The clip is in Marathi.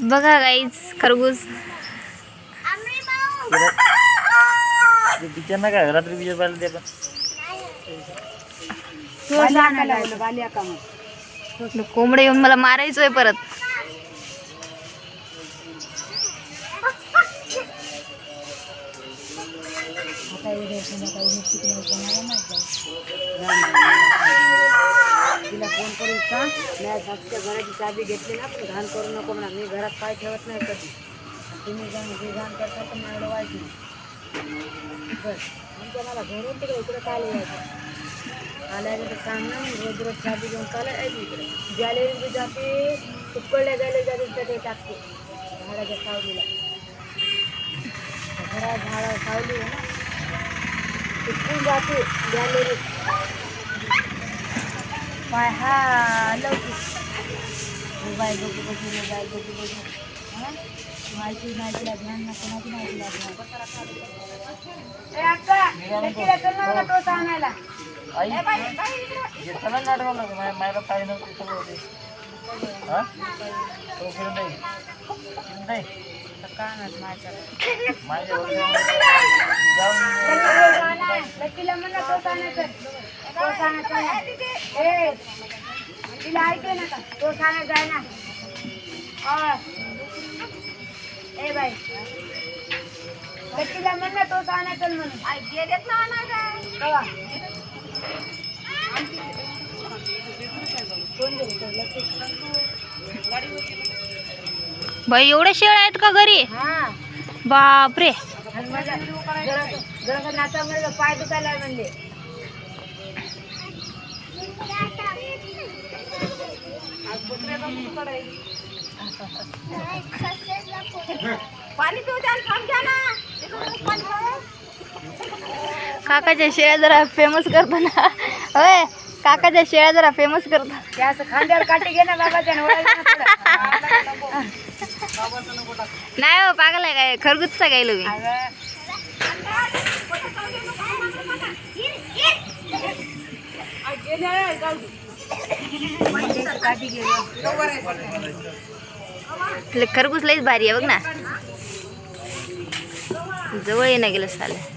बघा गाईच खरबूज टीचर ना काय रात्री विजय पाहिलं ते पण. कोंबडे येऊन मला मारायचोय परत. तिला असा नाही सांग घराची चाबी घेतली ना पण घाण करू नको म्हणा. मी घरात पाय ठेवत नाही कधी. तुम्ही जाऊन जे घाण करता तर मला वाईट नाही बस म्हणजे मला घरून तिकडे इकडे काल यायचं आल्याने तर सांग ना रोज रोज चाबी घेऊन काल यायची इकडे. गॅलरी बी जाते उकळल्या गेले जाते तर ते टाकते. झाडाच्या सावलीला. घरा झाडा सावली आहे ना तिथून जाते गॅलरीत पाय हा लवकर मोबाईल बघू बघू मोबाईल बघू बघू हा? माहिती तिला ध्यान ना कोणाची मला टोचा आणायला आई हे चला नाटक माझ्या मायला पाहिजे नव्हतं सगळं होते हा तो फिरून नाही फिरून नाही का नाही माझ्या माझ्या लकीला म्हणा टोचा आणायचं टोचा आणायचं ए तिला ऐकू नका टोचा आणायचं आहे ना. ए बाई. म्हणा म्हणून. गेलेत ना ते बाई एवढ्या शेळ्या आहेत का घरी? हा. बापरे. जरा जरा नाचा मला पाय दुखायला म्हणले पाणी पिऊ द्या थांब घ्या ना काकाच्या शेळ्या जरा फेमस करतो ना होय काकाच्या शेळ्या जरा फेमस करतो खांद्यावर काठी घे ना बाबाच्या. नाही हो पागल आहे काय? खरगुजचा काय लोक अगं, खरगूज लईच भारी आहे बघ ना. जवळ येणं गेलं साले.